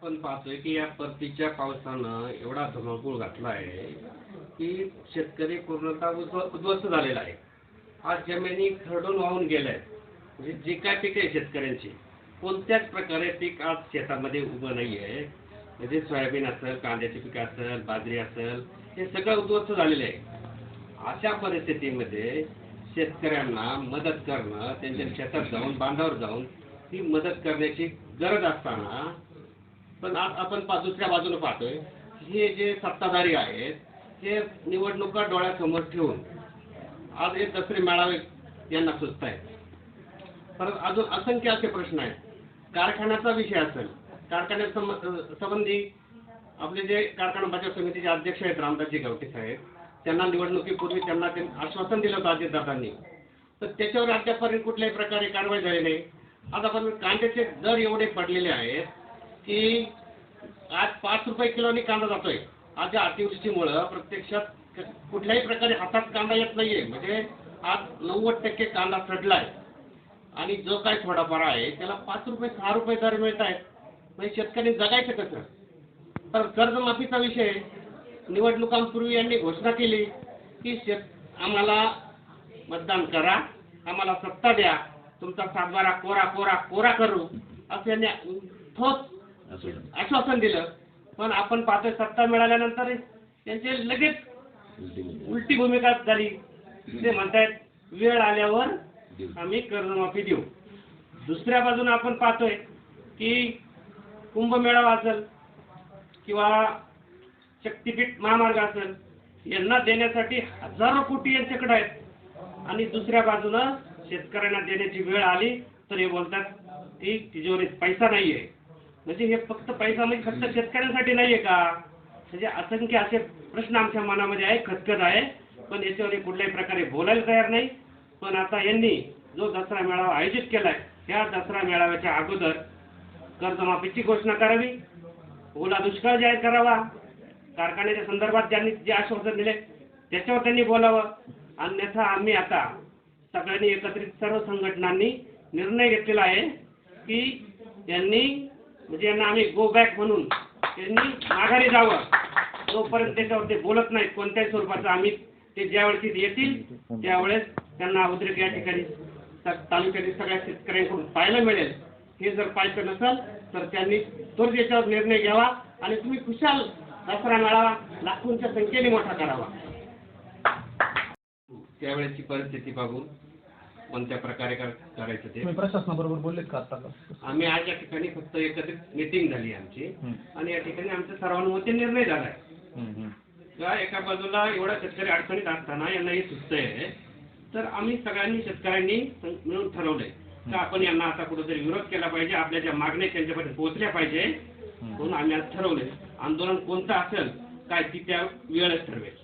आपण पाहतोय की या परतीच्या पावसानं एवढा धुमाकूळ घातला आहे की शेतकरी पूर्णतः उद्ध्वस्त झालेला आहे. आज जमिनी खरडून वाहून गेल्या म्हणजे आहेत म्हणजे जे काय पीक आहे शेतकऱ्यांची कोणत्याच प्रकारे पीक आज शेतामध्ये उभं नाही आहे म्हणजे सोयाबीन असेल कांद्याचे पीक असेल बाजरी असेल हे सगळं उद्ध्वस्त झालेलं आहे. अशा परिस्थितीमध्ये शेतकऱ्यांना मदत करणं त्यांच्या शेतात जाऊन बांधावर जाऊन ही मदत करण्याची गरज असताना पण आज आपण दुसऱ्या बाजूने पाहतोय हे जे सत्ताधारी आहेत हे निवडणुका डोळ्यासमोर ठेवून आज हे दसरे मेळावे यांना सुचत आहेत परत अजून असंख्य असे प्रश्न आहेत. कारखान्याचा विषय असेल कारखान्या संबंधी आपले जे कारखाना बचाव समितीचे अध्यक्ष आहेत रामदासजी गावटे साहेब त्यांना निवडणुकीपूर्वी त्यांना ते आश्वासन दिलं होतं अजितदादांनी तर त्याच्यावर अद्यापर्यंत कुठल्याही प्रकारे कारवाई झाली नाही. आज आपण कांद्याचे दर एवढे पडलेले आहेत की आज पाच रुपये किलोनी कांदा जातोय. आज या अतिवृष्टीमुळं प्रत्यक्षात कुठल्याही प्रकारे हातात कांदा येत नाहीये. म्हणजे आज नव्वद टक्के कांदा चढलाय आणि जो काय थोडाफार आहे त्याला पाच रुपये सहा रुपये दर मिळत आहेत. म्हणजे शेतकरी जगायचं कसं? तर कर्जमाफीचा विषय निवडणुकांपूर्वी यांनी घोषणा केली की शेत आम्हाला मतदान करा आम्हाला सत्ता द्या तुमचा सातबारा कोरा कोरा कोरा करू असं यांनी ठोस आश्वासन दिलं. पण आपण पाहतोय सत्ता मिळाल्यानंतर त्यांचे लगेच उलटी भूमिका झाली. ते म्हणतायत वेळ आल्यावर आम्ही कर्जमाफी देऊ. दुसऱ्या बाजूने आपण पाहतोय की कुंभमेळावा असेल किंवा शक्तीपीठ महामार्ग असेल यांना देण्यासाठी हजारो कोटी यांच्याकडे आहेत. आणि दुसऱ्या बाजूनं शेतकऱ्यांना देण्याची वेळ आली तर हे बोलतात की तिजोरीत पैसा नाहीये. म्हणजे हे फक्त पैसा म्हणजे फक्त शेतकऱ्यांसाठी नाहीये का? म्हणजे असंख्य असे प्रश्न आमच्या मनामध्ये आहे खतखत आहे. पण याच्यावर हे कुठल्याही प्रकारे बोलायला तयार नाही. पण आता यांनी जो दसरा मेळावा आयोजित केलाय त्या दसरा मेळाव्याच्या अगोदर कर्जमाफीची घोषणा करावी. ओला दुष्काळ जाहीर करावा. कारखान्याच्या संदर्भात ज्यांनी जे आश्वासन दिले त्याच्यावर त्यांनी बोलावं. अन्यथा आम्ही आता सगळ्यांनी एकत्रित सर्व संघटनांनी निर्णय घेतलेला आहे की त्यांनी म्हणजे यांना आम्ही गो बॅक म्हणून त्यांनी माघारी जावं. जोपर्यंत त्याच्यावर ते बोलत नाहीत. कोणत्याही स्वरूपाचं आम्ही ते ज्यावेळेस येतील त्यावेळेस त्यांना उद्रेक या ठिकाणी तालुक्यातील सगळ्या शेतकऱ्यांकडून पाहायला मिळेल. हे जर पाहायचं नसेल तर त्यांनी त्वरित याच्यावर निर्णय घ्यावा आणि तुम्ही खुशाल दसरा मेळावा लाखोंच्या संख्येने मोठा करावा. त्यावेळेची परिस्थिती बघून कोणत्या प्रकारे कर- करायचं ते. तुम्ही प्रशासनाबरोबर बोललेत का आता? आम्ही आज या ठिकाणी फक्त एकत्रित मिटिंग झाली आमची. आणि या ठिकाणी आमचा सर्वानुमते निर्णय झालाय. का एका बाजूला एवढा शेतकरी अडचणीत असताना यांना हे सुचतंय. तर आम्ही सगळ्यांनी शेतकऱ्यांनी सं- मिळून ठरवलंय. का आपण यांना आता कुठेतरी विरोध केला पाहिजे आपल्या ज्या मागण्या आहेत त्यांच्यापर्यंत पोहोचल्या पाहिजे म्हणून आम्ही आज ठरवलंय. आंदोलन कोणतं असेल काय ती त्या वेळच ठरवेल.